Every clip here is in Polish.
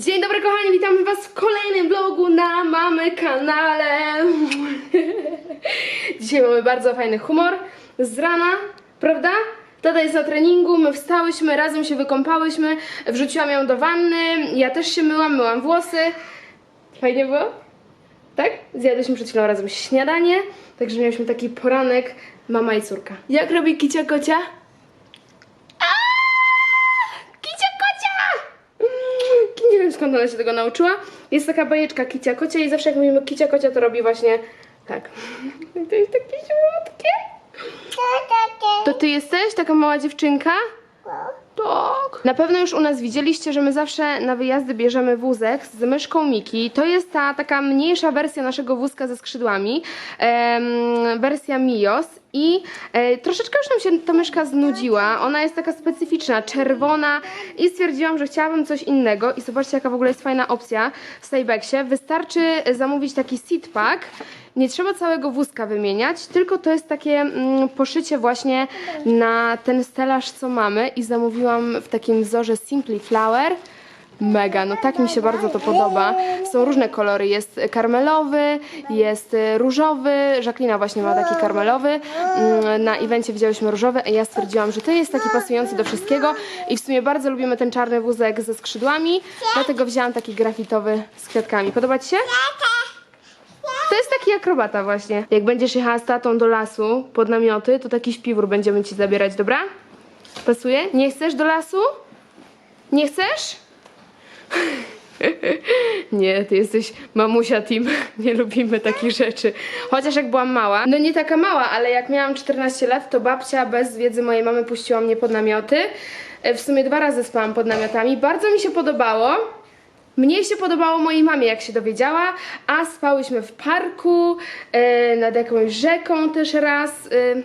Dzień dobry kochani, witamy was w kolejnym vlogu na mamy kanale. Dzisiaj mamy bardzo fajny humor z rana, prawda? Tata jest na treningu, my wstałyśmy, razem się wykąpałyśmy, wrzuciłam ją do wanny, ja też się myłam, myłam włosy. Fajnie było? Tak? Zjadłyśmy przed chwilą razem śniadanie, także mieliśmy taki poranek mama i córka. Jak robi kicia kocia? Kicia kocia! Mm, Nie wiem skąd ona się tego nauczyła. Jest taka bajeczka kicia kocia i zawsze jak mówimy kicia kocia to robi właśnie tak. To jest takie słodkie. To ty jesteś taka mała dziewczynka? Tak. Na pewno już u nas widzieliście, że my zawsze na wyjazdy bierzemy wózek z myszką Miki. To jest ta taka mniejsza wersja naszego wózka ze skrzydłami. Em, wersja Mios. I e, troszeczkę już nam się ta myszka znudziła. Ona jest taka specyficzna, czerwona i stwierdziłam, że chciałabym coś innego. I zobaczcie, jaka w ogóle jest fajna opcja w Staybacksie. Wystarczy zamówić taki seat pack. Nie trzeba całego wózka wymieniać, tylko to jest takie mm, poszycie właśnie na ten stelaż, co mamy. I zamówiłam w takim wzorze Simply Flower. Mega, no tak mi się bardzo to podoba. Są różne kolory, jest karmelowy, jest różowy, Jacqueline właśnie ma taki karmelowy. Mm, Na evencie widziałyśmy różowy, a ja stwierdziłam, że to jest taki pasujący do wszystkiego i w sumie bardzo lubimy ten czarny wózek ze skrzydłami, dlatego wzięłam taki grafitowy z kwiatkami. Podoba Ci się? To jest taki akrobata właśnie. Jak będziesz jechała z tatą do lasu pod namioty, to taki śpiwór będziemy Ci zabierać, dobra? Pasuje? Nie chcesz do lasu? Nie chcesz? Nie, ty jesteś mamusia team. Nie lubimy takich rzeczy. Chociaż jak byłam mała, no nie taka mała, ale jak miałam 14 lat, to babcia bez wiedzy mojej mamy puściła mnie pod namioty. E, W sumie dwa razy spałam pod namiotami. Bardzo mi się podobało. Mniej się podobało mojej mamie, jak się dowiedziała, a spałyśmy w parku, e, nad jakąś rzeką też raz. E,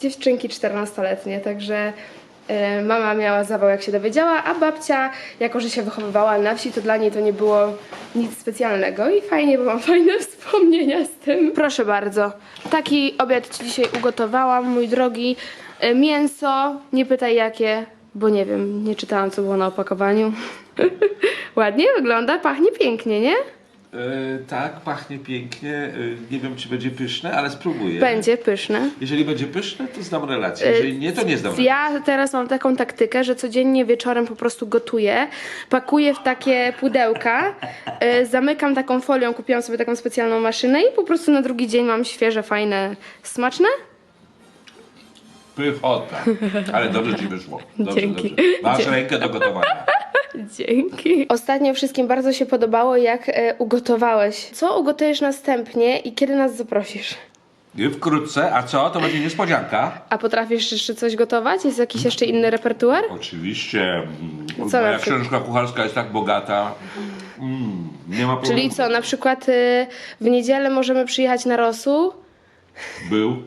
dziewczynki 14-letnie, także mama miała zawał, jak się dowiedziała, a babcia, jako że się wychowywała na wsi, to dla niej to nie było nic specjalnego i fajnie, bo mam fajne wspomnienia z tym. Proszę bardzo, taki obiad Ci dzisiaj ugotowałam, mój drogi. E, Mięso, nie pytaj jakie, bo nie wiem, nie czytałam co było na opakowaniu. Ładnie wygląda, pachnie pięknie, nie? E, tak, pachnie pięknie. E, nie wiem, czy będzie pyszne, ale spróbuję. Będzie pyszne. Jeżeli będzie pyszne, to znam relację. Jeżeli nie, to nie znam relacji. Ja teraz mam taką taktykę, że codziennie wieczorem po prostu gotuję, pakuję w takie pudełka, y, zamykam taką folią, kupiłam sobie taką specjalną maszynę i po prostu na drugi dzień mam świeże, fajne, smaczne. Pychota. Ale dobrze ci wyszło. Dobrze, Dzięki. dobrze. Masz Dzięki. rękę do gotowania. Dzięki. Ostatnio wszystkim bardzo się podobało, jak e, ugotowałeś. Co ugotujesz następnie i kiedy nas zaprosisz? Wkrótce, a co? To będzie niespodzianka. A potrafisz jeszcze coś gotować? Jest jakiś jeszcze inny repertuar? Oczywiście. Co na Moja przykład? książka kucharska jest tak bogata. Mm, nie ma problemu. Czyli co, na przykład y, w niedzielę możemy przyjechać na rosół, Był.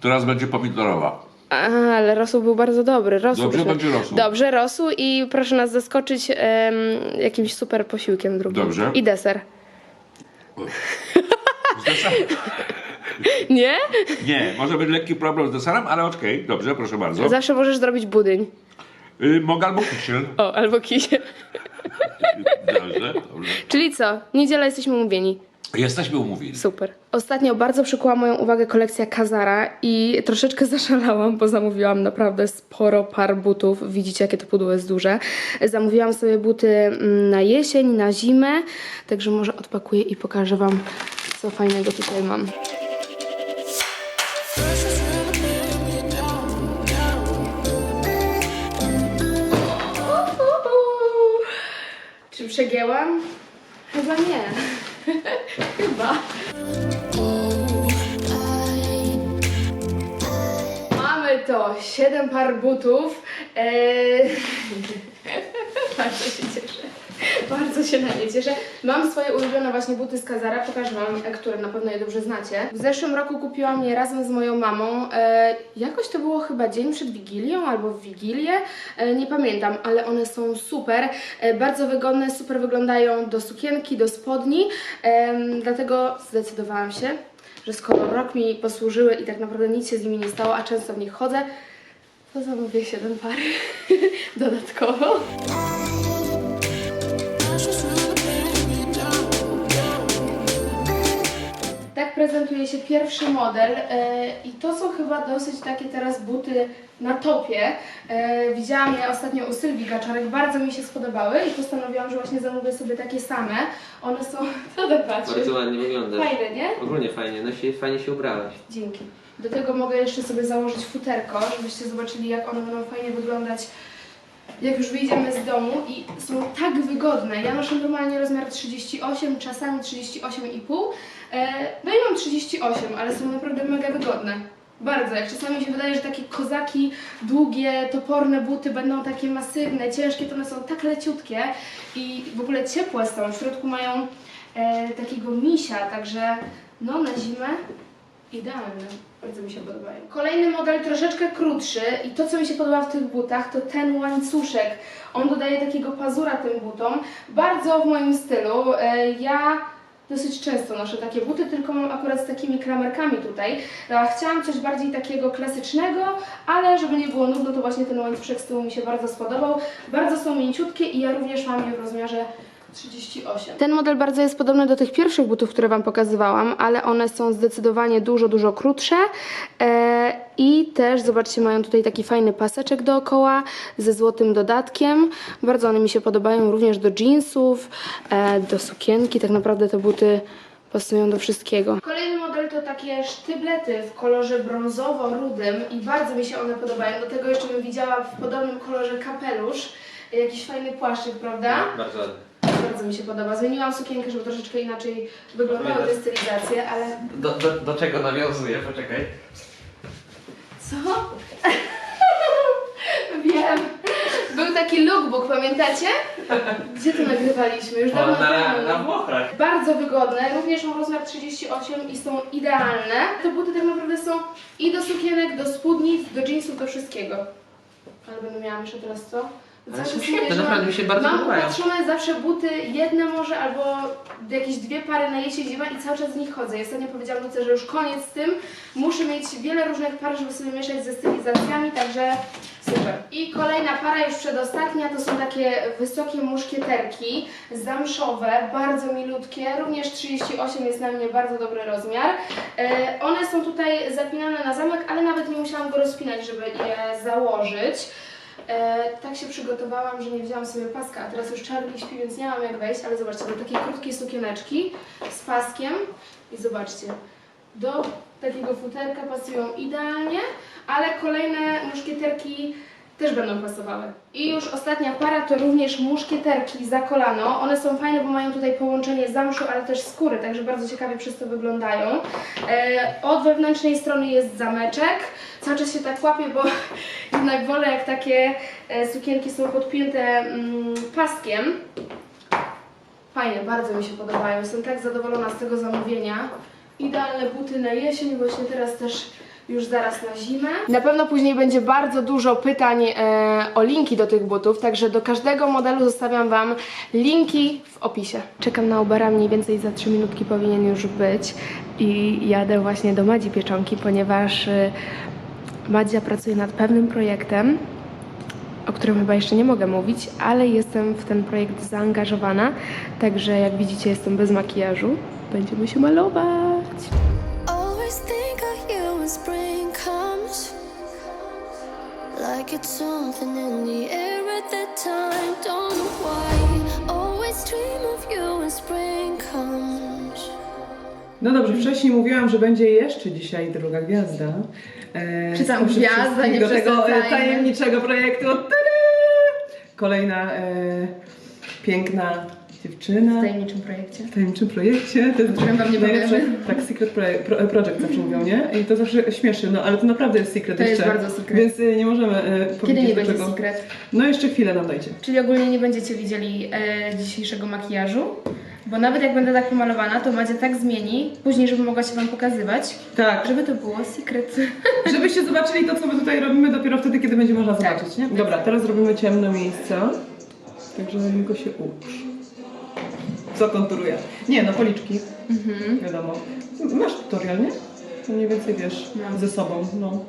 Teraz będzie pomidorowa. A, ale rosół był bardzo dobry. Rosół Dobrze, byśmy- będzie rosół. Dobrze, rosół i proszę nas zaskoczyć em, jakimś super posiłkiem drugim. Dobrze. I deser. Z deserem? Nie? Nie, może być lekki problem z deserem, ale okej, dobrze, proszę bardzo. Zawsze możesz zrobić budyń. Y, mogę albo kisiel. O, albo kisiel. Dobrze, dobrze. Czyli co? Niedziela jesteśmy umówieni. Jesteśmy umówieni. Super. Ostatnio bardzo przykuła moją uwagę kolekcja Kazara i troszeczkę zaszalałam, bo zamówiłam naprawdę sporo par butów. Widzicie, jakie to pudło jest duże. Zamówiłam sobie buty mm, na jesień, na zimę, także może odpakuję i pokażę Wam, co fajnego tutaj mam. Czy przegięłam? Chyba nie. Chyba. Mamy to. Siedem par butów. Eee... Bardzo się na nie cieszę. Mam swoje ulubione właśnie buty z Kazara, pokażę Wam, e, które na pewno je dobrze znacie. W zeszłym roku kupiłam je razem z moją mamą. E, jakoś to było chyba dzień przed Wigilią albo w Wigilię, e, nie pamiętam, ale one są super. E, bardzo wygodne, super wyglądają do sukienki, do spodni, em, dlatego zdecydowałam się, że skoro rok mi posłużyły i tak naprawdę nic się z nimi nie stało, a często w nich chodzę, to zamówię 7 par dodatkowo. Prezentuje się pierwszy model e, i to są chyba dosyć takie teraz buty na topie. E, widziałam je ostatnio u Sylwii Gaczarek, bardzo mi się spodobały i postanowiłam, że właśnie zamówię sobie takie same. One są... Co tak patrzysz? Bardzo ładnie wyglądasz. Fajne, nie? Ogólnie fajnie, no się, fajnie się ubrałaś. Dzięki. Do tego mogę jeszcze sobie założyć futerko, żebyście zobaczyli jak one będą fajnie wyglądać jak już wyjdziemy z domu i są tak wygodne. Ja noszę normalnie rozmiar 38, czasami 38,5. E, no i mam 38, ale są naprawdę mega wygodne. Bardzo, jak czasami mi się wydaje, że takie kozaki, długie, toporne buty będą takie masywne, ciężkie, to one są tak leciutkie i w ogóle ciepłe są. W środku mają e, takiego misia, także no na zimę Idealne. Bardzo mi się podobają. Kolejny model troszeczkę krótszy i to, co mi się podoba w tych butach, to ten łańcuszek. On dodaje takiego pazura tym butom. Bardzo w moim stylu. E, Ja dosyć często noszę takie buty, tylko mam akurat z takimi klamerkami tutaj. A Chciałam coś bardziej takiego klasycznego, ale żeby nie było nudno, to właśnie ten łańcuszek z tyłu mi się bardzo spodobał. Bardzo są mięciutkie i ja również mam je w rozmiarze 38. Ten model bardzo jest podobny do tych pierwszych butów, które Wam pokazywałam, ale one są zdecydowanie dużo, dużo krótsze e, i też, zobaczcie, mają tutaj taki fajny paseczek dookoła ze złotym dodatkiem. Bardzo one mi się podobają również do jeansów, e, do sukienki, tak naprawdę te buty pasują do wszystkiego. Kolejny model to takie sztyblety w kolorze brązowo-rudym i bardzo mi się one podobają. Do tego jeszcze bym widziała w podobnym kolorze kapelusz, jakiś fajny płaszczyk, prawda? Bardzo ładnie. Bardzo mi się podoba. Zmieniłam sukienkę, żeby troszeczkę inaczej wyglądały te stylizacje, ale... Do, do, do czego nawiązuję? Poczekaj. Co? Wiem. Był taki lookbook, pamiętacie? Gdzie to nagrywaliśmy? Już dawno na, temu. na Włochach. Bardzo wygodne, również mam rozmiar 38 i są idealne. Te buty tak naprawdę są i do sukienek, do spódnic, do jeansów, do wszystkiego. Ale będę miała jeszcze teraz co? Ale są świetne, naprawdę mi się bardzo Mam podobają. upatrzone zawsze buty, jedne może, albo jakieś dwie pary na jesień, zima i cały czas z nich chodzę. I Ostatnio powiedziałam Luce, że już koniec z tym. Muszę mieć wiele różnych par, żeby sobie mieszać ze stylizacjami, także super. I kolejna para, już przedostatnia, to są takie wysokie muszkieterki, zamszowe, bardzo milutkie, również 38 jest na mnie bardzo dobry rozmiar. E, one są tutaj zapinane na zamek, ale nawet nie musiałam go rozpinać, żeby je założyć. E, tak się przygotowałam, że nie wzięłam sobie paska, a teraz już Charlie śpi, więc nie mam jak wejść, ale zobaczcie, do takiej krótkiej sukieneczki z paskiem. I zobaczcie, do takiego futerka pasują idealnie, ale kolejne muszkieterki też będą pasowały. I już ostatnia para to również muszkieterki za kolano. One są fajne, bo mają tutaj połączenie zamszu, ale też skóry, także bardzo ciekawie przez to wyglądają. E, od wewnętrznej strony jest zameczek. Cały czas się tak łapię, bo jednak wolę jak takie e, sukienki są podpięte mm, paskiem. Fajne, bardzo mi się podobają. Jestem tak zadowolona z tego zamówienia. Idealne buty na jesień, właśnie teraz też już zaraz na zimę. Na pewno później będzie bardzo dużo pytań e, o linki do tych butów, także do każdego modelu zostawiam Wam linki w opisie. Czekam na Ubera, mniej więcej za 3 minutki powinien już być i jadę właśnie do Madzi Pieczonki, ponieważ e, Madzia pracuje nad pewnym projektem, o którym chyba jeszcze nie mogę mówić, ale jestem w ten projekt zaangażowana, także jak widzicie jestem bez makijażu. Będziemy się malować. Like it's something in the air at that time. Don't know why. Always dream of you when spring comes. No dobrze, wcześniej mówiłam, że będzie jeszcze dzisiaj druga gwiazda. E, Czy tam gwiazda, nie do tego e, tajemniczego projektu. Tada! Kolejna e, piękna dziewczyna. W tajemniczym projekcie. W tajemniczym projekcie. To jest wam nie najlepsze-. Tak, secret project, pro, project zawsze mówią, nie? I to zawsze śmieszy, no ale to naprawdę jest secret To jest jeszcze. bardzo secret. Więc e, nie możemy e, Kiedy nie będzie czego. secret? No jeszcze chwilę nam dajcie. Czyli ogólnie nie będziecie widzieli e, dzisiejszego makijażu, bo nawet jak będę tak pomalowana, to Madzia tak zmieni, później, żeby mogła się Wam pokazywać, Tak, żeby to było secret. Żebyście zobaczyli to, co my tutaj robimy dopiero wtedy, kiedy będzie można Tak. zobaczyć, nie? Dobra, teraz robimy ciemne miejsca. Także tylko się ucz. Co konturuję? Nie, no policzki. Mhm. Wiadomo. Masz tutorial, nie? To mniej więcej wiesz Mam. ze sobą, no.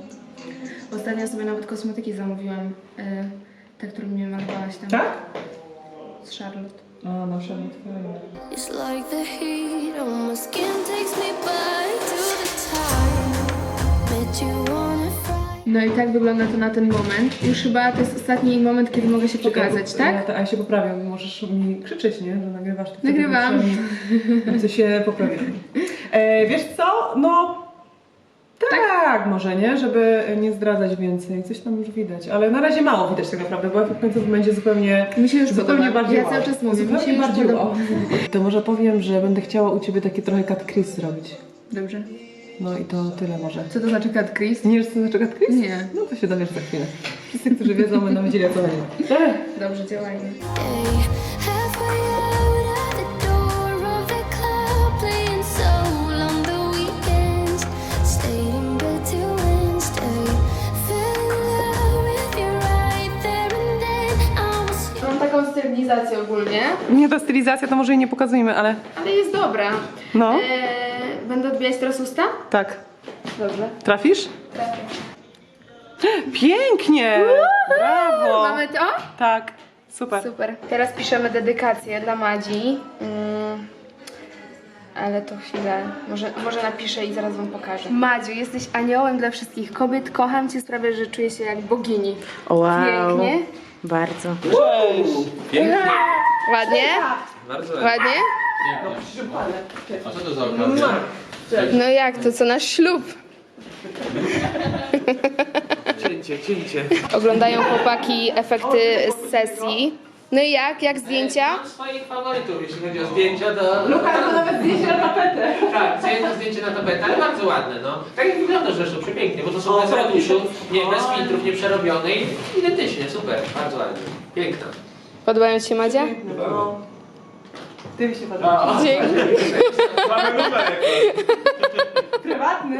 Ostatnio sobie nawet kosmetyki zamówiłam, e, te, które mnie malowałaś tam Tak? z Charlotte. A, nie twoja. It's like the heat on my skin takes me back to the time you. No i tak wygląda to na ten moment. Już chyba to jest ostatni moment, kiedy mogę się pokazać, Ja, tak? to- a ja się poprawiam, możesz mi krzyczeć, nie? Że nagrywasz. to wtedy Nagrywam. Co się poprawiam. E, wiesz co? No... Tak, może nie, żeby nie zdradzać więcej. Coś tam już widać, ale na razie mało widać tak naprawdę, bo efekt końcowy będzie zupełnie, Mi się już zupełnie podoba. bardziej Ja wow. cały czas mówię, mi zupełnie się już bardziej podoba. wow. To może powiem, że będę chciała u Ciebie taki trochę cut crease zrobić. Dobrze. No i to tyle może. Co to znaczy cut crease? Nie wiesz co znaczy cut crease? Nie. No to się dowiesz za chwilę. Wszyscy, którzy wiedzą, będą wiedzieli o co chodzi. Dobrze, działajmy. Mam taką stylizację ogólnie, Nie, ta stylizacja to może jej nie pokazujemy, ale ale jest dobra. no, Eee, będę odbijać teraz usta? tak. Dobrze. Trafisz? Pięknie! Brawo! Mamy to? Tak, super. Super. Teraz piszemy dedykację dla Madzi. Mm, ale to chwilę. Może, może napiszę i zaraz wam pokażę. Madziu, jesteś aniołem dla wszystkich kobiet. Kocham cię, sprawia, że czuję się jak bogini. Wow. Pięknie. Bardzo. Ładnie? Bardzo Ładnie? A co to za okazja? No jak to, co nasz ślub? Cięcie, cięcie. Oglądają chłopaki efekty z sesji. No i jak? Jak zdjęcia? Mam swoich faworytów, jeśli chodzi o zdjęcia, to... Luka, to nawet zdjęcie na tapetę. Tak, jedno zdjęcie na tapetę, ale bardzo ładne, no. Tak jak wygląda zresztą, przepięknie, bo to są bez ratuszu, nie, bez filtrów, nie przerobione i identycznie, super, bardzo ładnie. Piękna. Podobają ci się Madzia? Ty mi się podoba. Dzięki. Mamy numer Prywatny.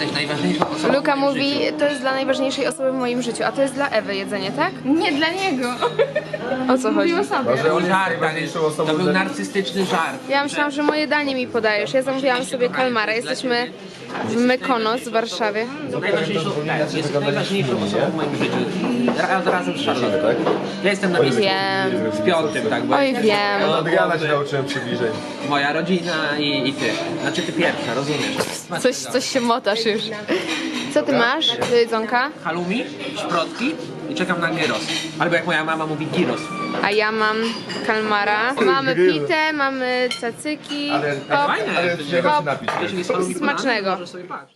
Jesteś najważniejszą osobą Luka mówi, to jest dla najważniejszej osoby w moim życiu, a to jest dla Ewy jedzenie, tak? Nie, dla niego. O co chodzi? To był żart, to był narcystyczny żart. Ja myślałam, że moje danie mi podajesz. Ja zamówiłam sobie kalmara. Jesteśmy w Mykonos w Warszawie. Najważniejszą, tak, jest najważniejszą osobą w moim życiu. I ra- od razu z Szaszą. Ja jestem na miejscu Wiem. w piątym, tak, bo Oj, wiem. No, Adriana się nauczyłem przybliżeń. moja rodzina i, i ty. Znaczy ty pierwsza, rozumiesz? Coś, coś się motasz już. Co ty masz do jedzonka? Halumi, szprotki i czekam na gyros. Albo jak moja mama mówi gyros. A ja mam kalmara. Mamy pitę, mamy cacyki. Ale- Hop. Fajne. Ale czego się napić? Jeśli jest halumi Smacznego. sobie patrz.